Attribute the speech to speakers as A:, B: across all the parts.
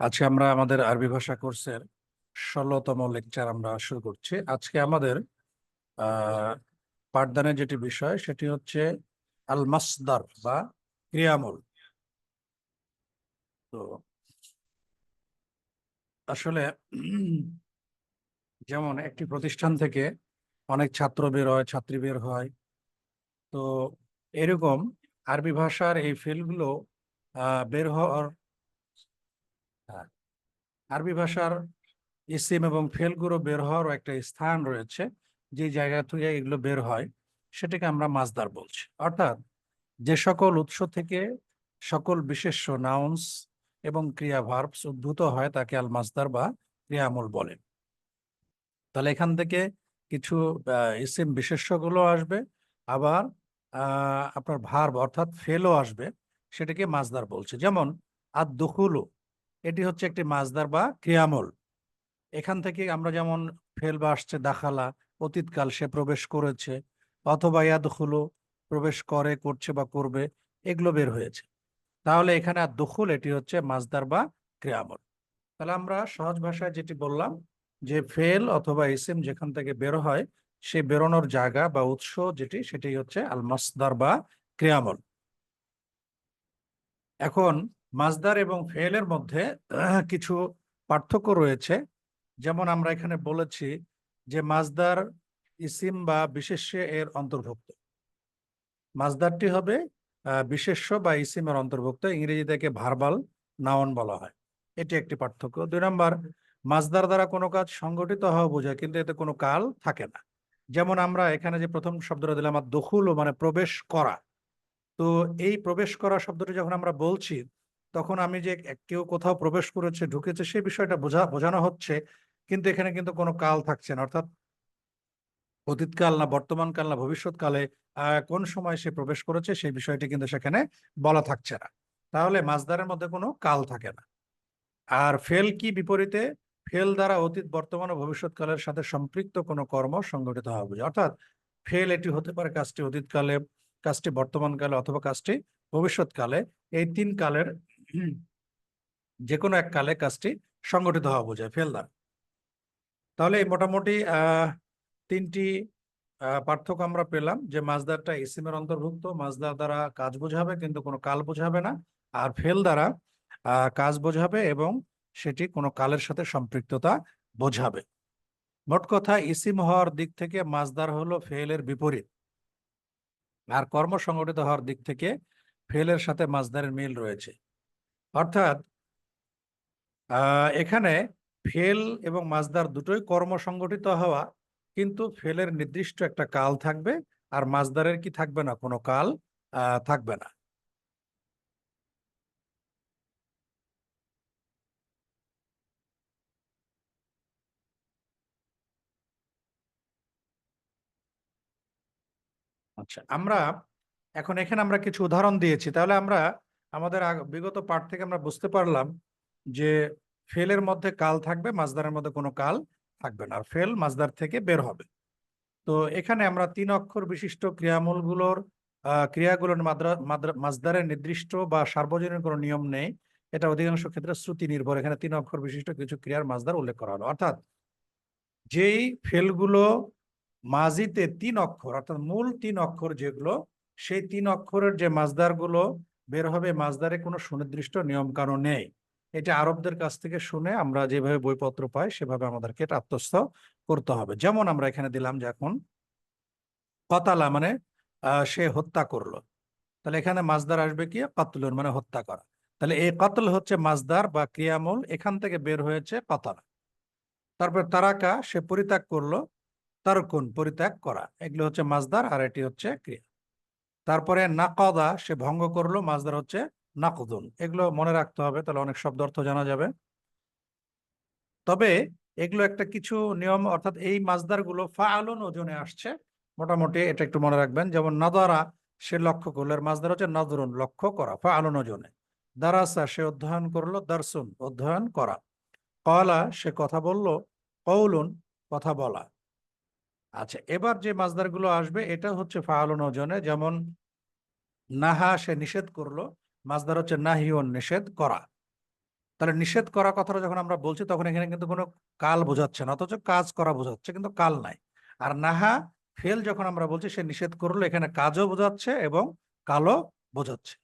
A: আজকে আমরা আমাদের আরবি ভাষা কোর্সের ষোলোতম লেকচার আমরা শুরু করছি। আজকে আমাদের পাঠদানের যেটি বিষয়, সেটি হচ্ছে আল মাসদার বা ক্রিয়ামূল। তো আসলে যেমন একটি প্রতিষ্ঠান থেকে অনেক ছাত্র বের হয়, ছাত্রী বের হয়, তো এরকম আরবি ভাষার এই ফিল্ডগুলো বের হওয়ার আরবি ভাষার ইসিম এবং ফেলগুলো বের হওয়ার একটা স্থান রয়েছে, যে জায়গা থেকে এগুলো বের হয়, সেটাকে আমরা মাজদার বলছি। অর্থাৎ যে সকল উৎস থেকে সকল বিশেষ্য নাউন্স এবং ক্রিয়া ভার্বস উদ্ভূত হয়, তাকে আল মাজদার বা ক্রিয়ামূল বলে। তাহলে এখান থেকে কিছু ইসিম বিশেষ্যগুলো আসবে, আবার আপনার ভার্ব অর্থাৎ ফেলও আসবে, সেটাকে মাজদার বলছে। যেমন আর দুখুলু এটি হচ্ছে একটি মাজদার বা ক্রিয়ামল। এখান থেকে আমরা যেমন ফেল বা আসছে দাখালা, অতীতকাল সে প্রবেশ করেছে, অথবা ইয়াদখুলু প্রবেশ করে, করছে বা করবে, এগুলো বের হয়েছে। তাহলে এখানে আর দখুল, এটি হচ্ছে মাজদার বা ক্রিয়ামল। তাহলে আমরা সহজ ভাষায় যেটি বললাম, যে ফেল অথবা ইসিম যেখান থেকে বের হয়, সে বেরোনোর জায়গা বা উৎস যেটি, সেটি হচ্ছে আল মাসদার বা ক্রিয়ামল। এখন মাজদার এবং ফেলের মধ্যে কিছু পার্থক্য রয়েছে। যেমন আমরা এখানে বলেছি যে মাজদার ইসিম বা বিশেষ্য এর অন্তর্ভুক্ত। মাজদারটি হবে বিশেষ্য বা ইসিমের অন্তর্ভুক্ত, ইংরেজি থেকে ভার্বাল, নাউন বলা হয়। এটি একটি পার্থক্য। দুই নম্বর, মাজদার দ্বারা কোনো কাজ সংগঠিত হওয়া বোঝায়, কিন্তু এতে কোনো কাল থাকে না। যেমন আমরা এখানে যে প্রথম শব্দটা দিলাম দখুল মানে প্রবেশ করা। তো এই প্রবেশ করা শব্দটি যখন আমরা বলছি তখন আমি যে কেউ কোথাও প্রবেশ করেছে, ঢুকেছে, সেই বিষয়টা বোঝা, বোঝানো হচ্ছে। কিন্তু এখানে কিন্তু কোনো কাল থাকছে না। অর্থাৎ অতীতকাল না, বর্তমানকাল না, ভবিষ্যৎকালে কোন সময় সে প্রবেশ করেছে, সেই বিষয়টি কিন্তু সেখানে বলা থাকছে না। তাহলে মাজদারের মধ্যে কোনো কাল থাকে না। আর ফেল কি বিপরীতে? ফেল দ্বারা অতীত, বর্তমান ও ভবিষ্যৎকালের সাথে সম্পৃক্ত কোনো কর্ম সংগঠিত হওয়া বোঝায় অর্থাৎ ফেল এটি হতে পারে কাজটি অতীতকালে, কাজটি বর্তমানকালে অথবা কাজটি ভবিষ্যৎকালে। এই তিন কালের যে কোনো এক কালে কাজটি সংগঠিত হওয়া বোঝায় ফেল দ্বারা তাহলে মোটামুটি তিনটি পার্থক্য আমরা পেলাম যে মাজদারটা ইসিমের অন্তর্ভুক্ত মাজদার দ্বারা কাজ বোঝাবে কিন্তু কোনো কাল বোঝাবে না, আর ফেল দ্বারা কাজ বোঝাবে এবং সেটি কোনো কালের সাথে সম্পৃক্ততা বোঝাবে। মোট কথা ইসিম হওয়ার দিক থেকে মাজদার হলো ফেলের বিপরীত। আর কর্ম সংগঠিত হওয়ার দিক থেকে ফেলের সাথে মাজদারের মিল রয়েছে। অর্থাৎ এখানে ফেল এবং মাজদার দুটোই কর্ম সংগঠিত হওয়া, কিন্তু ফেলের নির্দিষ্ট একটা কাল থাকবে আর মাজদারের কি থাকবে না? কোনো কাল থাকবে না। আচ্ছা আমরা, এখন এখানে আমরা কিছু উদাহরণ দিয়েছি। তাহলে আমরা আমাদের বিগত পাঠ থেকে আমরা বুঝতে পারলাম যে ফেলের মধ্যে কাল থাকবে, মাজদারের মধ্যে কোনো কাল থাকবে না। আর ফেল মাজদার থেকে বের হবে। তো এখানে আমরা তিন অক্ষর বিশিষ্ট ক্রিয়ামূলগুলোর ক্রিয়াগুলোর মাজদারের নির্দিষ্ট বা সার্বজনীন কোনো নিয়ম নেই। এটা অধিকাংশ ক্ষেত্রে শ্রুতি নির্ভর। এখানে তিন অক্ষর বিশিষ্ট কিছু ক্রিয়ার মাজদার উল্লেখ করা হলো। অর্থাৎ যেই ফেলগুলো মাজিতে তিন অক্ষর, অর্থাৎ মূল তিন অক্ষর যেগুলো, সেই তিন অক্ষরের যে মাজদারগুলো বের হবে মাজদারে কোনো সুনির্দিষ্ট নিয়ম কানুন নেই। এটা আরবদের কাছ থেকে শুনে আমরা যেভাবে বইপত্র পাই, সেভাবে আমাদেরকে আত্মস্থ করতে হবে। যেমন আমরা এখানে দিলাম যে এখন কতালা মানে সে হত্যা করল। তাহলে এখানে মাজদার আসবে কি? কাতলুন মানে হত্যা করা। তাহলে এই কাতল হচ্ছে মাজদার বা ক্রিয়ামূল, এখান থেকে বের হয়েছে কতালা তারপর তারাকা, সে পরিত্যাগ করল তারকুন পরিত্যাগ করা। এগুলো হচ্ছে মাজদার আর এটি হচ্ছে ক্রিয়া। তারপরে নাকদা, সে ভঙ্গ করল মাজদার হচ্ছে নাকদুন। এগুলো মনে রাখতে হবে, তাহলে অনেক শব্দ অর্থ জানা যাবে। তবে এগুলো একটা কিছু নিয়ম, অর্থাৎ এই মাজদারগুলো ফাআলুন ওজনে আসছে। মোটামুটি এটা একটু মনে রাখবেন, যেমন নাদারা, সে লক্ষ্য করল এর মাজদার হচ্ছে নজরুন লক্ষ্য করা, ফাআলুন ওজনে। দারাসা, সে অধ্যয়ন করল, দারসুন, অধ্যয়ন করা। কলা সে কথা বলল কৌলুন কথা বলা। আচ্ছা এবার যে মাজদারগুলো আসবে, এটা হচ্ছে ফাআলুন ওজনে, যেমন নাহা সে নিষেধ করল মাজদার হচ্ছে নাহিউন নিষেধ করা। তাহলে নিষেধ করা কথাটা যখন আমরা বলছি, তখন এখানে কিন্তু কোনো কাল বোঝাচ্ছে না, অথচ কাজ করা বোঝাচ্ছে, কিন্তু কাল নাই। আর নাহা ফেল যখন আমরা বলছি, সে নিষেধ করল, এখানে কাজও বোঝাচ্ছে এবং কালও বোঝাচ্ছে।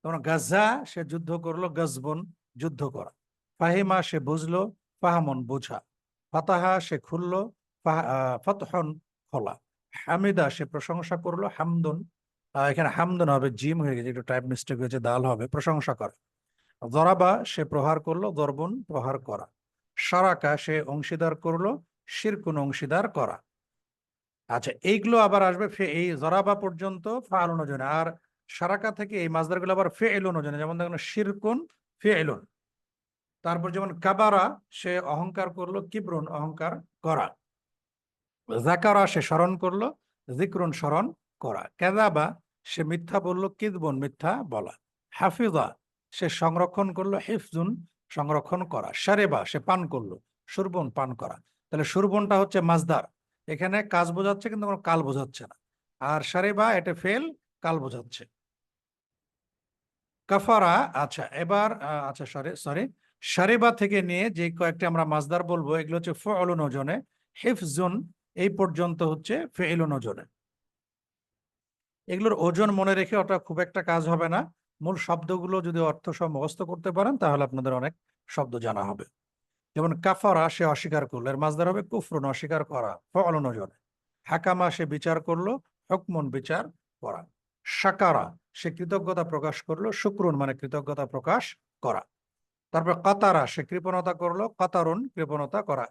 A: তখন গাজা সে যুদ্ধ করল, গজবন যুদ্ধ করা। ফাহিমা সে বুঝলো, ফাহামন বোঝা। ফাতাহা সে খুললো ফতহন খোলা। হামিদা সে প্রশংসা করল, হামদুন এখানে হামদুন হবে, জিম হয়ে গেছে, একটু টাইপ মিস্টেক হয়েছে, দাল হবে, প্রশংসা করা। জরাবা সে প্রহার করল দরবন প্রহার করা। সারাকা, সে অংশীদার করল, শিরকুন অংশীদার করা। আচ্ছা এইগুলো আবার আসবে এই জরাবা পর্যন্ত ফাল অনুজনে আর সারাকা থেকে এই মাছদারগুলো আবার ফে এল অনুজনে যেমন দেখুন, শিরকুন ফে এলুন তারপর যেমন কাবারা, সে অহংকার করল, কিবরুন অহংকার করা। জাকারা, সে স্মরণ করল, জিক্রুন স্মরণ করা। কেদাবা সে মিথ্যা বলল কিদবন মিথ্যা বলা। হাফিজা, সে সংরক্ষণ করল হিফজুন সংরক্ষণ করা। সারেবা, সে পান করল, সুরবন পান করা। তাহলে সুরবনটা হচ্ছে মাজদার এখানে কাজ বোঝাচ্ছে কিন্তু কোনো কাল বোঝাচ্ছে না। আর সারেবা, এটা ফেল, কাল বোঝাচ্ছে। কাফারা আচ্ছা এবার আচ্ছা সরি সরি। সারেবা থেকে নিয়ে যে কয়েকটি আমরা মাজদার বলব, এগুলো হচ্ছে ফলন ওজনে। হিফজুন, এই পর্যন্ত হচ্ছে ফেলুন ওজনে। এগুলোর ওজন মনে রেখে ওটা খুব একটা কাজ হবে না। মূল শব্দগুলো যদি অর্থ সহ মুখস্থ করতে পারেন, তাহলে আপনাদের অনেক শব্দ জানা হবে। যেমন, কাফারা, সে অস্বীকার করল। এর মাজদার হবে কুফরুন, অস্বীকার করা। ফলন ওজনে। হাকামা, সে বিচার করল। হকমন, বিচার করা। সাকারা সে কৃতজ্ঞতা প্রকাশ করল। শুক্রুন মানে কৃতজ্ঞতা প্রকাশ করা। তারপর কাতারা, সে কৃপণতা করল। কাতারুন, কৃপণতা করা।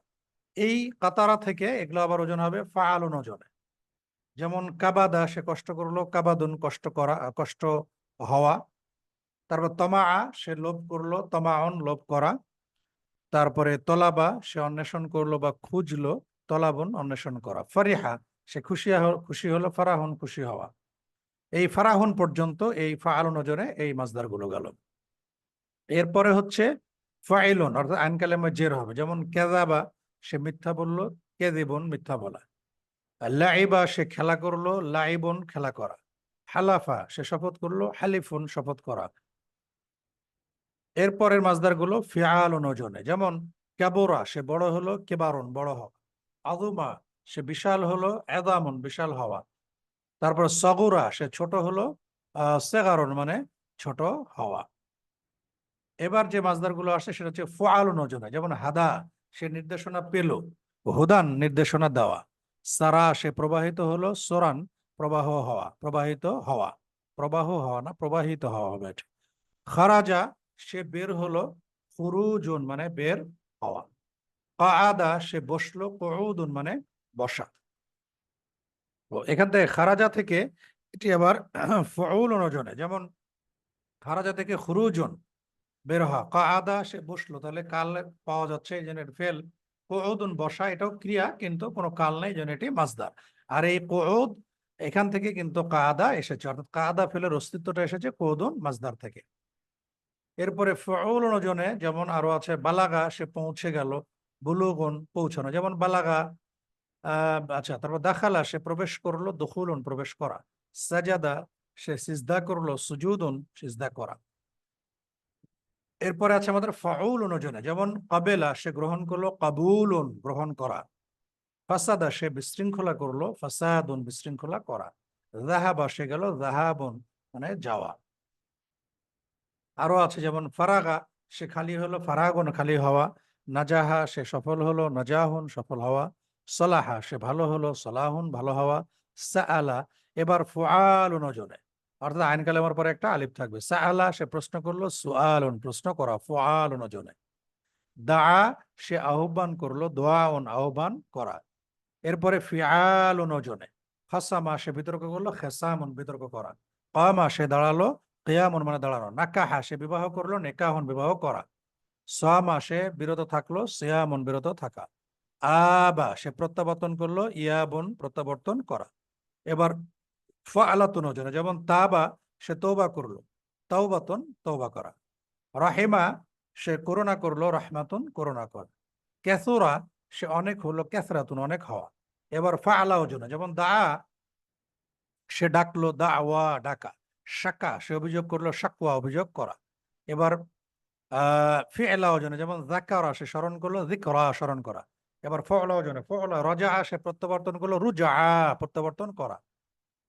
A: এই কাতারা থেকে এগুলো আবার ওজন হবে। ফাআলুন, ওজনে। যেমন কাবাদা, সে কষ্ট করল, কাবাদুন কষ্ট করা, কষ্ট হওয়া। তারপর তমা সে লোভ করল, তমাউন লোভ করা। তারপরে তলাবা, সে অন্বেষণ করল বা খুঁজলো, তলাবন অন্বেষণ করা। ফরিহা, সে খুশি খুশি হলো, ফারাহুন খুশি হওয়া। এই ফারাহুন পর্যন্ত এই ফাআলুন ওজনে এই মাসদারগুলো। গেল এরপরে হচ্ছে ফাইলুন, অর্থাৎ আইন কালেমে জের হবে। যেমন কেদাবা সে মিথ্যা বলল কেদিবন মিথ্যা বলা। লাইবা সে খেলা করল লাইবন খেলা করা। হালাফা সে শপথ করল, হালিফুন শপথ করা। এরপরের মাসদারগুলো ফিয়ালুন ওজনে, যেমন ক্যাবোরা সে বড় হলো, কেবারন বড় হওয়া। আদুমা সে বিশাল হলো এদামন বিশাল হওয়া। তারপর সগুরা সে ছোট হলো সেগারন মানে ছোট হওয়া। এবার যে মাসদারগুলো আসে, সেটা হচ্ছে ফোয়ালুন ওজনে, যেমন হাদা সে নির্দেশনা পেল, হুদান নির্দেশনা দেওয়া। সারা সে প্রবাহিত হলো সোরান, প্রবাহ হওয়া, প্রবাহিত হওয়া, প্রবাহ হওয়া না, প্রবাহিত হওয়া হবে খারাজা, সে বের হলো খুরুজুন মানে বের হওয়া। কাআদা, সে বসল কুউদুন মানে বসা। এখান থেকে খারাজা থেকে এটি আবার ফাউল ওজনে যেমন খারাজা থেকে খুরুজুন বের হওয়া। কাআদা, সে বসল, তাহলে কাল পাওয়া যাচ্ছে এই জন্য ফেল কুউদুন বসা এটাও ক্রিয়া, কিন্তু কোনো কাল নেই, যেন এটি মাসদার। আর এই কুউদ এখান থেকে কিন্তু কাদা এসেছে, অর্থাৎ কাদা ফেলের অস্তিত্বটা এসেছে কৌদুন মাসদার থেকে। এরপরে ফাউল ওজনে যেমন আরও আছে, বালাগা, সে পৌঁছে গেল, বুলুগুন পৌঁছানো। যেমন বালাগা আচ্ছা তারপর দাখালা, সে প্রবেশ করল, দখুলুন প্রবেশ করা। সাজাদা, সে সিজদা করল, সুজুদুন সিজদা করা। এরপরে আছে আমাদের ফাউল অনুজনে যেমন কাবেলা, সে গ্রহণ করল কাবুলুন, গ্রহণ করা। ফাসাদা, সে বিশৃঙ্খলা করল, ফাসাদুন, বিশৃঙ্খলা করা। জাহাবা সে গেল জাহাবুন মানে যাওয়া। আরও আছে যেমন ফারাগা, সে খালি হলো ফারাগুন খালি হওয়া। নাজাহা, সে সফল হলো, নাজাহুন সফল হওয়া। সলাহা, সে ভালো হলো, সলাহুন ভালো হওয়া। সাআলা, এবার ফুআলুন ওজনে অর্থাৎ আইন কালেমার পরে একটা আলিফ থাকবে। সাআলা, সে প্রশ্ন করল, সুআলুন, প্রশ্ন করা, ফুআলুন ওজনে। দা সে আহ্বান করল, দোয়াউন, আহ্বান করা। এরপরে ফিআলুন ওজনে। খাসামা সে বিতর্ক করল, খেসামুন, বিতর্ক করা। কামা সে দাঁড়াল কেয়ামুন মানে দাঁড়ানো। নাকাহা, সে বিবাহ করল, নেকাহুন, বিবাহ করা। সামা, সে বিরত থাকল, সিয়ামুন, বিরত থাকা। আবা, সে প্রত্যাবর্তন করল, ইয়াবুন, প্রত্যাবর্তন করা। এবার ফালাতুন ওজনে, যেমন তাবা, সে তৌবা করল। তাওবাতুন তৌবা করা। রাহিমা, সে করুণা করল, রাহমাতুন করুণা করা। ক্যাসুরা, সে অনেক হলো, ক্যাসরাতুন অনেক হওয়া। এবার ফাআলা ওজনে, যেমন দা, সে ডাকলো, দা ওয়া, ডাকা। শাকা, সে অভিযোগ করল, শাকওয়া অভিযোগ করা। এবার আহ ফিএলা ওজনে, যেমন জাকারা সে স্মরণ করল, যিকরা স্মরণ করা। এবার ফলা ওজনে ফলা রজা সে প্রত্যাবর্তন করল রুজা প্রত্যাবর্তন করা।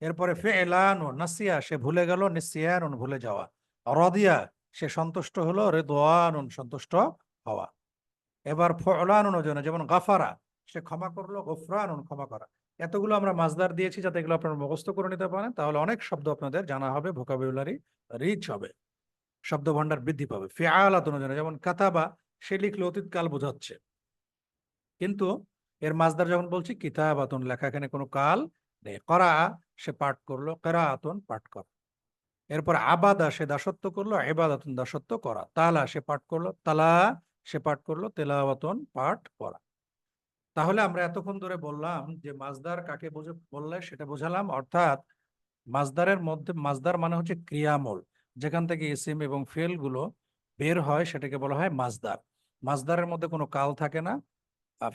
A: এরপরে ফেলান ও নাসিয়া সে ভুলে গেল নিসিয়ান ভুলে যাওয়া। রদিয়া সে সন্তুষ্ট হলো রেদোয়ান সন্তুষ্ট হওয়া। এবার ফলান ওজনে যেমন গাফারা সে ক্ষমা করল গফরান ক্ষমা করা। এতগুলো আমরা মাজদার দিয়েছি যাতে এগুলো আপনারা মুখস্থ করে নিতে পারেন। তাহলে অনেক শব্দ আপনাদের জানা হবে ভোকাবুলারি রিচ হবে। শব্দ ভান্ডার বৃদ্ধি পাবে। ফিআলাতুন জন্য যেমন কাতাবা সে লিখলে অতীত কাল বোঝাচ্ছে। কিন্তু এর মাজদার যখন বলছি কিতাবাতুন লেখা এখানে কোনো কাল করা, সে পাঠ করল কেরা আতন পাঠ করা। এরপর আবাদা, সে দাসত্ব করল এবাদাতুন দাসত্ব করা। তালা, সে পাঠ করল, তালা, সে পাঠ করল, তেলাওয়াতুন পাঠ করা। তাহলে আমরা এতক্ষণ ধরে বললাম যে মাজদার কাকে বুঝে, বললে সেটা বোঝালাম। অর্থাৎ মাজদারের মধ্যে মাজদার মানে হচ্ছে ক্রিয়ামূল। যেখান থেকে ইসিম এবং ফেলগুলো বের হয়, সেটাকে বলা হয় মাজদার মাজদারের মধ্যে কোনো কাল থাকে না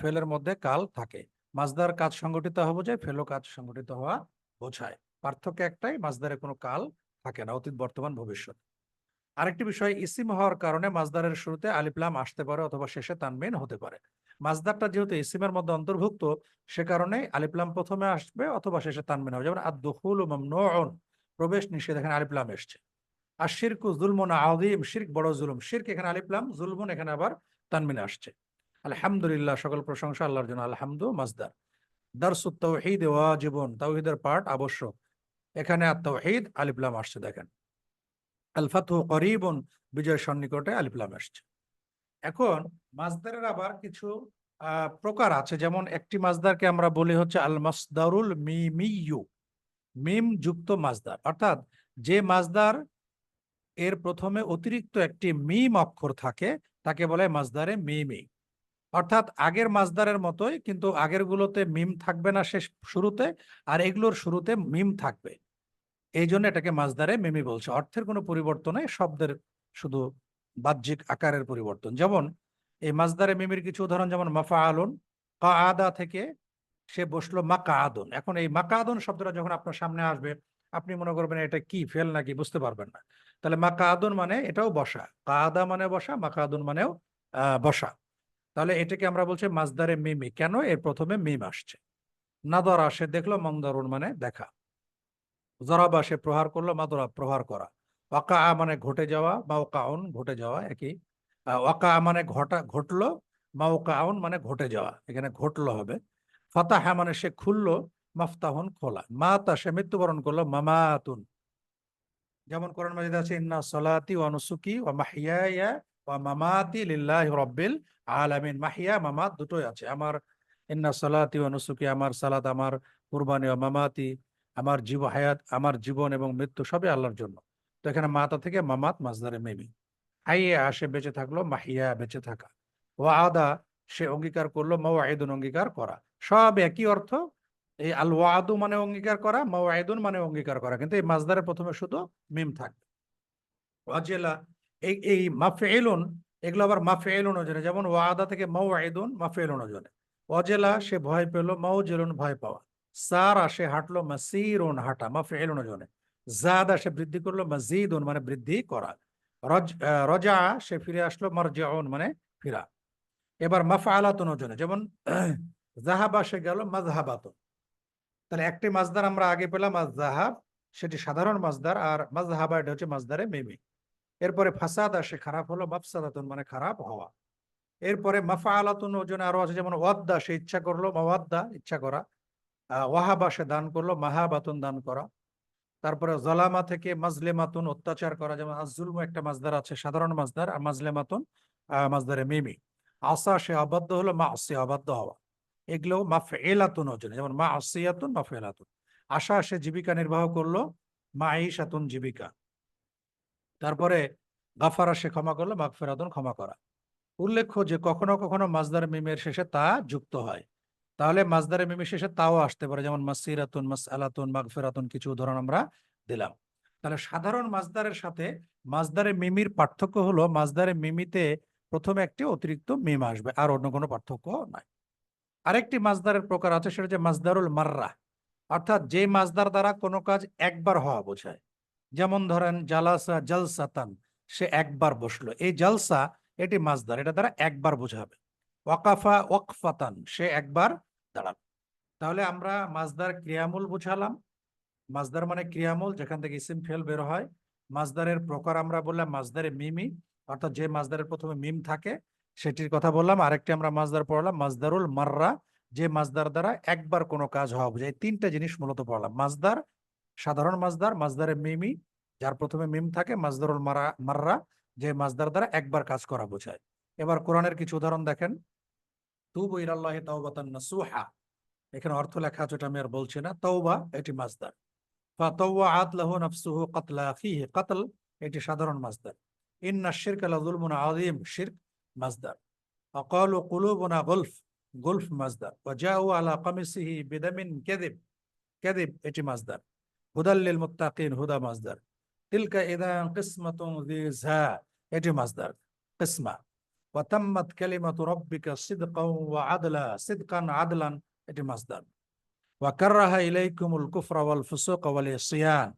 A: ফেলের মধ্যে কাল থাকে। মাজদার কাজ সংগঠিত হওয়া বোঝায় ফেলও কাজ সংগঠিত হওয়া বোঝায়। পার্থক্য একটাই মাজদারে কোনো কাল থাকে না, অতীত, বর্তমান, ভবিষ্যৎ। আরেকটি বিষয়, ইসিম হওয়ার কারণে মাজদারের শুরুতে আলিপ্লাম আসতে পারে অথবা শেষে তানমিন হতে পারে। মাজদারটা যেহেতু ইসিমের মধ্যে অন্তর্ভুক্ত, সে কারণে আলিপ্লাম প্রথমে আসবে অথবা শেষে তানমিন হবে। যেমন আদুল প্রবেশ নিষেধ, এখানে আলিপ্লাম এসছে। আর শিরকু জুলমুন আদিম শিরক বড় জুলুম। শিরক এখানে আলিপ্লাম জুলমুন এখানে আবার তানমিন আসছে। আলহামদুলিল্লাহ, সকল প্রশংসা, আল্লাহর জন্য আলহামদু মাজদার দারসুত তাওহীদ ওয়াজিবুন তাওহীদের পাঠ আবশ্যক। এখানে আর তাওহীদ আলিপ্লাম আসছে, দেখেন। আল ফাতহু করিবুন বিজয় সন্নিকটে আলিপ্লাম আসছে। এখন মাজদারের আবার কিছু প্রকার আছে। যেমন একটি মাজদারকে আমরা বলি হচ্ছে আল মাসদারুল মিমিয়ু মিম যুক্ত মাজদার অর্থাৎ যে মাজদার এর প্রথমে অতিরিক্ত একটি মিম অক্ষর থাকে, তাকে বলে মাজদারে মিমি। অর্থাৎ আগের মাজদারের মতোই কিন্তু আগের গুলোতে মিম থাকবে না শেষ শুরুতে, আর এগুলোর শুরুতে মিম থাকবে। এই জন্য এটাকে মাজদারে মিমি বলছে। অর্থের কোনো পরিবর্তনে শব্দের শুধু বাহ্যিক আকারের পরিবর্তন। যেমন এই মাজদারে মিমির কিছু উদাহরণ যেমন মাফা আলুন কা আদা থেকে সে বসল মাকা আদন এখন এই মাকা আদন শব্দটা যখন আপনার সামনে আসবে, আপনি মনে করবেন এটা কি, ফেল নাকি, বুঝতে পারবেন না। তাহলে মাকা আদন মানে এটাও বসা। কাদা মানে বসা মাকা আদন মানেও, আহ, বসা। তাহলে এটাকে আমরা বলছি মাজদারে মিমি। কেন? এর প্রথমে মিম আসছে। নাদরা সে দেখল মন্দারুন মানে দেখা। জরাবা সে প্রহার করল, মাদরা প্রহার করা। ওয়াকা মানে ঘটে যাওয়া বা ওকাউন ঘটে যাওয়া, একই। ওয়াকা মানে ঘটা, ঘটলো মাওকাউন মানে ঘটে যাওয়া, এখানে ঘটলো হবে। ফাতাহা মানে সে খুললো, মাফতাহন খোলা। মাতা সে মৃত্যুবরণ করল, মামাতুন। যেমন কোরআন মাজিদ আছে, ইন্না সলাতি ওয়া নুসুকি ওয়া মাহিয়ায়া ওয়া মামাতি লিল্লাহি রাব্বিল আলামিন, মাহিয়া, মামাত দুটোই আছে। আমার ইন্না সলাতি নুসুকি, আমার সালাত, আমার কুরবানি ওয়া মামাতি, আমার জীব, হায়াত, আমার জীবন এবং মৃত্যু সবই আল্লাহর জন্য। তো এখানে মাতা থেকে মামাত মাজদারে মেমি হাইয়া সে বেঁচে থাকল, মাহিয়া বেঁচে থাকা। ও আদা সে অঙ্গীকার করল মাওয়াইদুন অঙ্গীকার করা। সব একই অর্থ, এই আল ওয়াদু মানে অঙ্গীকার করা মাওয়াইদুন মানে অঙ্গীকার করা। কিন্তু এই মাজদারের প্রথমে শুধু মিম থাকবে। ওয়াজেলা এই এই মাফেলুন, এগুলো আবার মাফেলুন ওজনে। যেমন ওয়াদা থেকে মাওয়াইদুন, মাফেলুন ওজনে। অজেলা, সে ভয় পেল মাউজেলুন ভয় পাওয়া। সারা, সে হাঁটলো, মাসিরুন হাঁটা, মাফেলুন ওজনে। জাদা, সে বৃদ্ধি করল, মাজিদুন মানে বৃদ্ধি করা। রজ রজা, সে ফিরে আসলো, মারজাউন মানে ফিরা। এবার মাফআলাতুন ওজনে, যেমন জাহাবা সে গেল মাজহাবাতুন তাহলে একটি মাজদার আমরা আগে পেলাম আজ সেটি সাধারণ মাজদার আর মাজহাবা এটা হচ্ছে মাজদারে মেমি। এরপরে ফাসাদ আসে, খারাপ হলো, মাফসাদাতুন মানে খারাপ হওয়া। এরপরে মাফআলাতুন ওজনে আরও আছে, যেমন ওয়াদ্দা, সে ইচ্ছা করল, মাওয়াদ্দা, ইচ্ছা করা। ওয়াহাবা, সে দান করল, মাহাবাতুন দান করা। তারপরে জলামা থেকে মাজলেমাতুন অত্যাচার করা, যেমন আজুলম একটা মাজদার আছে, সাধারণ মাজদার আর মাজলেমাতুন মাজদারে মিমি। আসা, সে আবদ্ধ হলো মা আসি আবদ্ধ হওয়া। এগুলো মাফেলাতুন ওজনে যেমন মা আসিয়াতুন মাফেলাতুন আশা সে জীবিকা নির্বাহ করল মা আইসাতুন জীবিকা। তারপরে গাফারা সে ক্ষমা করল, মাগফেরাতুন ক্ষমা করা। উল্লেখ্য যে কখনো কখনো মাজদার মিমের শেষে তা যুক্ত হয়। তাহলে মাজদারে মিমের শেষে তাও আসতে পারে, যেমন মাসিরাতুন মাসআলাতুন, মাগফিরাতুন কিছু উদাহরণ আমরা দিলাম। তাহলে সাধারণ মাজদারের সাথে মাজদারে মিমির পার্থক্য হলো মাজদারে মিমিতে প্রথমে একটি অতিরিক্ত মিম আসবে, আর অন্য কোনো পার্থক্য নাই। আরেকটি মাজদারের প্রকার আছে, সেটা হচ্ছে মাজদারুল মাররা। অর্থাৎ যে মাজদার দ্বারা কোনো কাজ একবার হওয়া বোঝায়। যেমন ধরেন জালাসা জালসাতান সে একবার বসল। এই জালসা, এটি মাজদার এটা দ্বারা একবার বোঝাবে। ওয়াকাফা ওয়াকফাতান সে একবার দাঁড়াল তাহলে আমরা মাজদার ক্রিয়ামূল বুঝালাম। মাজদার মানে ক্রিয়ামূল, যেখান থেকে ইসিম ফেল বের হয়। মাজদারের প্রকার আমরা বললাম মাজদারে মিমি, অর্থাৎ যে মাজদারের প্রথমে মিম থাকে, সেটির কথা বললাম। আরেকটি আমরা মাজদার পড়লাম মাজদারুল মাররা, যে মাজদার দ্বারা একবার কোনো কাজ হওয়া বোঝায়। তিনটা জিনিস মূলত পড়লাম। মাজদার সাধারণ মাজদার মাজদারে মিমি, যার প্রথমে মেম থাকে মাজদারুল মারা, মাররা, যে মাজদার দ্বারা একবার কাজ করা বোঝায়। এবার কোরআনের কিছু উদাহরণ দেখেন। তুব এখানে অর্থ লেখা আছে আমি আর বলছি না। তওবা, এটি মাজদার ফাতাওয়াআত নাফসুহু কাতলা আখিহি কাতল, এটি সাধারণ মাজদার ইন্না শিরকা লাযুলমুন আযীম, শিরক মাজদার আকালু কুলুবুনা গুলফ গুলফ মাজদার ওয়া জাউ আলা কামিসিহি বিদামিন কাযিব কাযিব এটি মাজদার হুদাল্লিল হুদা মাজদার তিলকা ইদান কিসমাতুন যিযা এটি মাজদার কিসমা। ওয়া তাম্মাত কালিমাতু রাব্বিকা ওয়া আদলা, সিদকান আদলান, এটি ওয়া কাররাহা ইলাইকুমুল কুফরা ওয়াল ওয়াল ইসিয়ান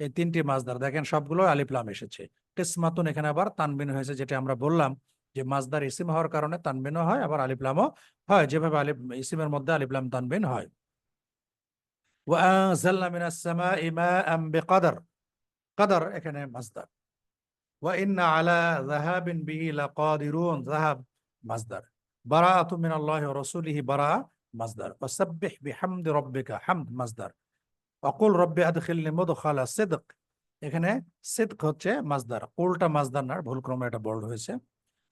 A: এই তিনটি মাজদার দেখেন সবগুলো আলিফলাম এসেছে। কিসমাতুন এখানে আবার তানবিন হয়েছে, যেটা আমরা বললাম যে মাজদার ইসিম হওয়ার কারণে তানবিনও হয়, আবার আলিফলামও হয়। যেভাবে আলিফ, ইসিমের মধ্যে আলিফলাম তানবিন হয়। কাদার এখানে মাসদার। ওয়া আলা বারা এখানে হচ্ছে মাসদার কুলটা মাসদার না, ভুলক্রমে এটা বোল্ড হয়েছে।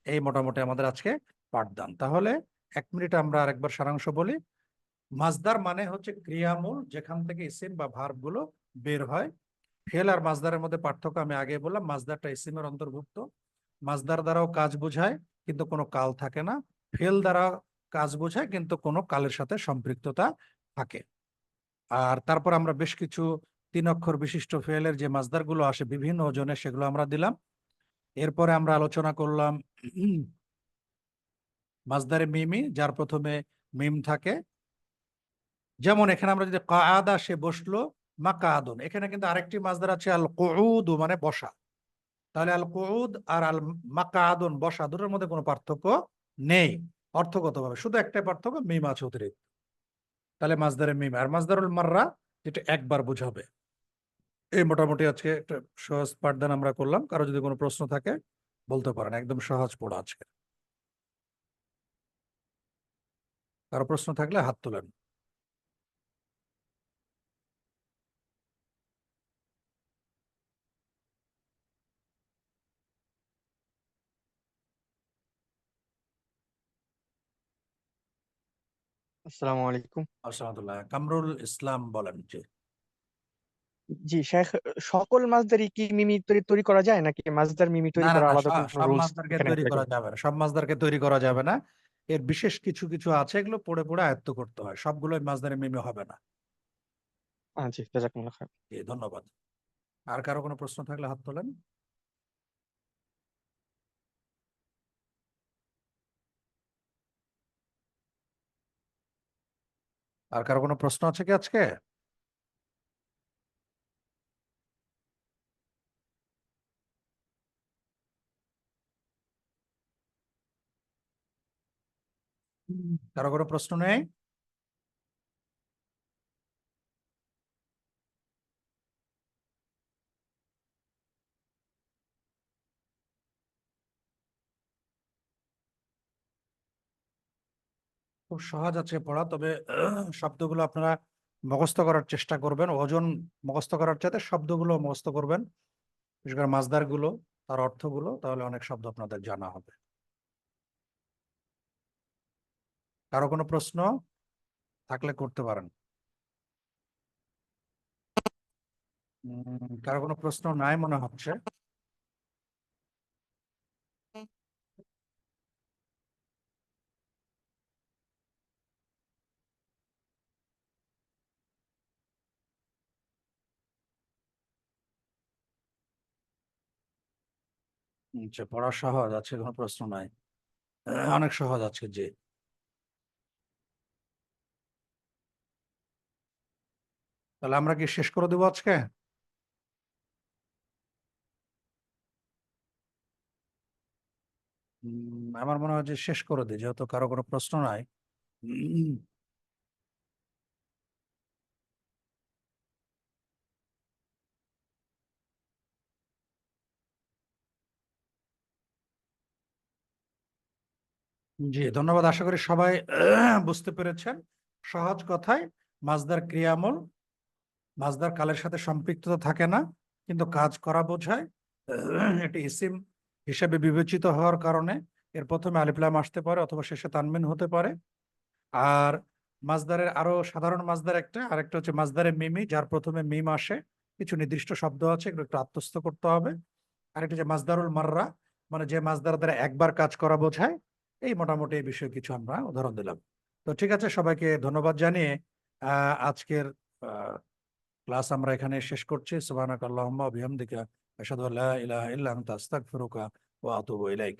A: এই মোটামুটি আমাদের আজকে পাঠদান। তাহলে এক মিনিট আমরা আরেকবার সারাংশ বলি। মাজদার মানে হচ্ছে ক্রিয়ামূল, যেখান থেকে ইসিম বা ভার্বগুলো বের হয়। ফেল আর মাজদারের মধ্যে পার্থক্য আমি আগে বললাম মাজদারটা ইসিমের অন্তর্ভুক্ত। মাজদার দ্বারাও কাজ বোঝায়, কিন্তু কোনো কাল থাকে না। ফেল দ্বারা কাজ বোঝায়, কিন্তু কোনো কালের সাথে সম্পৃক্ততা থাকে। আর তারপর আমরা বেশ কিছু তিন অক্ষর বিশিষ্ট ফেলের যে মাজদারগুলো আসে, বিভিন্ন ওজনে সেগুলো আমরা দিলাম। এরপরে আমরা আলোচনা করলাম মাজদারে মিমি, যার প্রথমে মিম থাকে। যেমন এখানে আমরা যদি কাদা সে বসল, মাকাদুন। এখানে কিন্তু আরেকটি মাজদার আছে আল কুউদু মানে বসা। তাহলে আল কুউদ আর আল মাকাদুন বসা দুটোর মধ্যে কোনো পার্থক্য নেই, অর্থগতভাবে। শুধু একটাই পার্থক্য, মিম আছে অতিরিক্ত। তাহলে মাজদারে মিম। আর মাজদারুল মাররা যেটা একবার বোঝাবে। এই মোটামুটি আজকে একটা সহজ পাঠদান আমরা করলাম। কারও যদি কোনো প্রশ্ন থাকে, বলতে পারেন। একদম সহজ পড়া আজকে। কারও প্রশ্ন থাকলে হাত তোলেন।
B: আসসালামু আলাইকুম।
A: আসাদুল্লাহ কামরুল ইসলাম বলেন
B: জি শেখ সকল মাছদারই কি মিমি তৈরি তৈরি করা যায় নাকি মাছদার মিমি তৈরি
A: না না
B: আলাদা
A: সব
B: কোনো
A: সব মাছদারকে
B: এখানে
A: তৈরি করা যাবে না সব মাছদারকে তৈরি করা যাবে না। এর বিশেষ কিছু কিছু আছে এগুলো পড়ে পড়ে আয়ত্ত করতে হয় সবগুলো মাছদারে মিমে হবে না।
B: আহ, জি জাজাকুমুল্লাহ খাইর।
A: জি ধন্যবাদ। আর কারও কোনো প্রশ্ন থাকলে হাত তোলেন। আর কারও কোনো প্রশ্ন আছে কি আজকে? কারও কোনো প্রশ্ন নেই? খুব সহজ আছে পড়া, তবে শব্দগুলো আপনারা মুখস্থ করার চেষ্টা করবেন। ওজন মুখস্থ করার চাইতে শব্দগুলো মুখস্থ করবেন। বিশেষ করে মাজদারগুলো তার অর্থগুলো, তাহলে অনেক শব্দ আপনাদের জানা হবে। কারও কোনো প্রশ্ন থাকলে করতে পারেন। কারও কোনো প্রশ্ন নাই মনে হচ্ছে। আচ্ছা পড়া সহজ আছে, কোনো প্রশ্ন নাই। অনেক সহজ আছে যে। তাহলে আমরা কি শেষ করে দেবো আজকে? আমার মনে হয় যে শেষ করে দিই যেহেতু কারও কোনো প্রশ্ন নাই। জি, ধন্যবাদ। আশা করি সবাই বুঝতে পেরেছেন। সহজ কথায় মাজদার ক্রিয়ামল মাজদার কালের সাথে সম্পৃক্ততা থাকে না, কিন্তু কাজ করা বোঝায় এটি ইসিম হিসেবে বিবেচিত হওয়ার কারণে এর প্রথমে আলিফলাম আসতে পারে অথবা শেষে তানমিন হতে পারে। আর মাজদারের আরও সাধারণ মাজদার একটা, আরেকটা হচ্ছে মাজদারে মিমি, যার প্রথমে মিম আসে। কিছু নির্দিষ্ট শব্দ আছে, এগুলো একটু আত্মস্থ করতে হবে। আরেকটা যে মাজদারুল মাররা মানে যে মাজদার দ্বারা একবার কাজ করা বোঝায় এই মোটামুটি এই বিষয়ে কিছু আমরা উদাহরণ দিলাম। তো ঠিক আছে, সবাইকে ধন্যবাদ জানিয়ে আজকের ক্লাস আমরা এখানে শেষ করছি। সুবাহ আল্লাহ বিহামদিকা, আশহাদু ইলাহ ইলাহা ইল্লা আনতা, আস্তাগফিরুকা ওয়া ইলাইক।